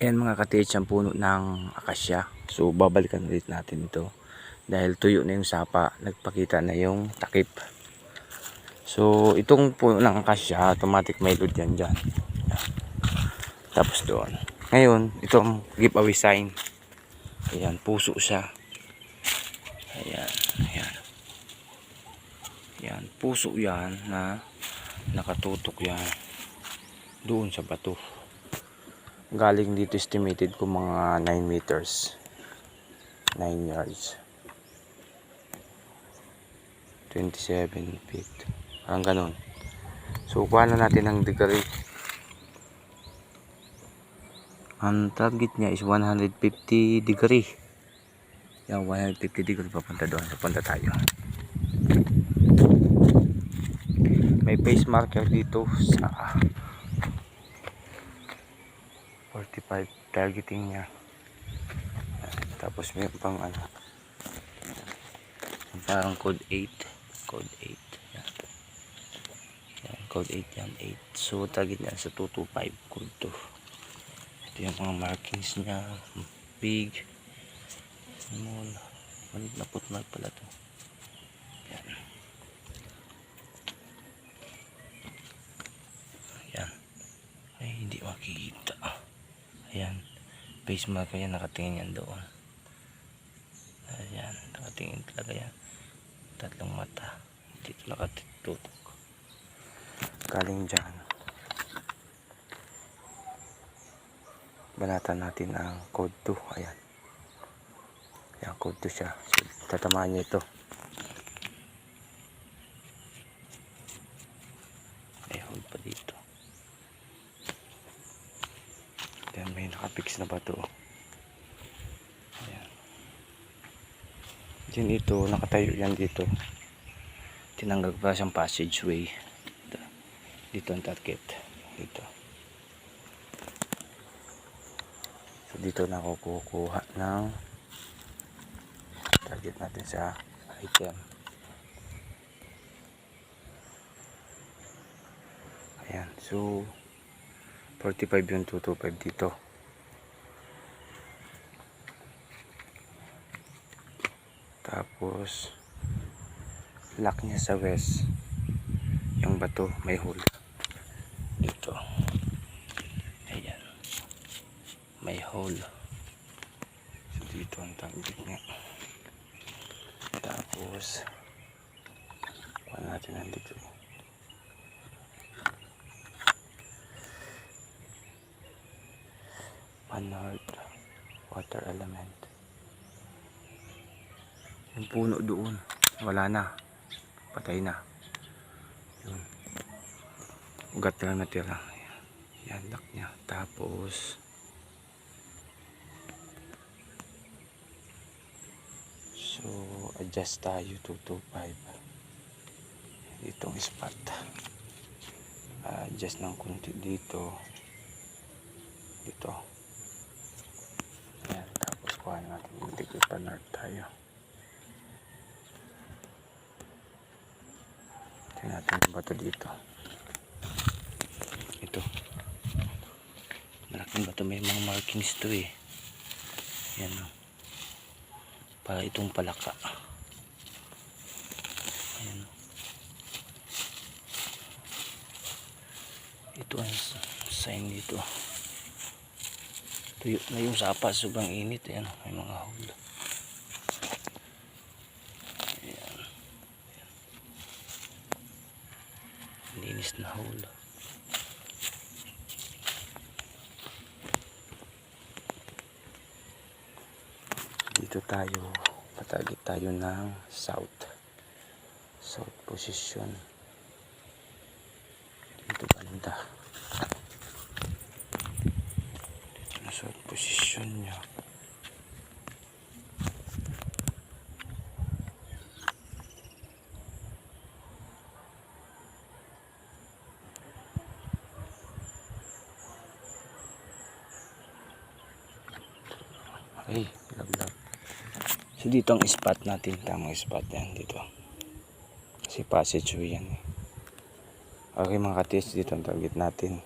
Ayan mga ka-TH ang puno ng akasya. So babalikan ulit natin ito. Dahil tuyo na yung sapa, nagpakita na yung takip. So itong puno ng akasya, automatic may load yan dyan. Yan. Tapos doon. Ngayon, itong giveaway sign. Ayan, puso siya. Ayan, ayan. Yan, puso yan na nakatutok yan doon sa bato. Galing dito estimated ko mga 9 meters. 9 yards. 27 feet. Parang ganun. So, kuha na natin ang degree. Ang target niya is 150 degree. Yan, 150 degree papunta doon. Papunta tayo. May face marker dito sa 45 targeting niya. Tapos may pang ano. Parang code 8. Code 8. Yan. Yan, code 8 yan. 8. So target niya sa 225 code 2. Ito yung mga markings niya. Big. Small. Malit na footmark pala to. Yan. Yan. Ay, hindi makikita. Ayan. Face marker yan. Nakatingin yan doon. Ayan. Nakatingin talaga yan. Tatlong mata. Dito nakatutok. Galing dyan. Banatan natin ang code 2. Ayan. Ayan, code 2 siya. So, tatamaan niya ito. May hold pa dito. Ayan, may nakapix na bato. Ayan. Diyan ito, nakatayo yan dito. Tinanggag pa siyang passageway. Dito, dito ang target. Dito. So, dito na ako kukuha ng target natin sa item. Ayan. So, 45 yung 225 dito. Tapos, lock niya sa west. Yung bato, may hole. Dito. Ayan. May hole. So, dito ang target niya. Tapos, kuha natin ang dito. Panhard water element. Yung puno doon, wala na. Patay na. Yun. Ugat lang natira. Yan, lock niya. Tapos, so, adjust tayo 225. Itong spot. adjust ng kunti dito. Dito. Ayan, tapos kuha natin yung pa north tayo. Tingnan natin yung bato dito. Ito. Malaking bato may mga markings to eh. Yan o. Para itong palaka. Ayan o. Ito ang sign dito tuyo na yung sapa sobrang init yan may mga hole ayan linis na hole dito tayo. Patagit tayo ng south. South position. Dito banda sa posisyon niya. Ay, laglag. So dito ang spot natin, tamang spot yan dito. Kasi passageway yan eh. Okay mga katis, dito ang target natin.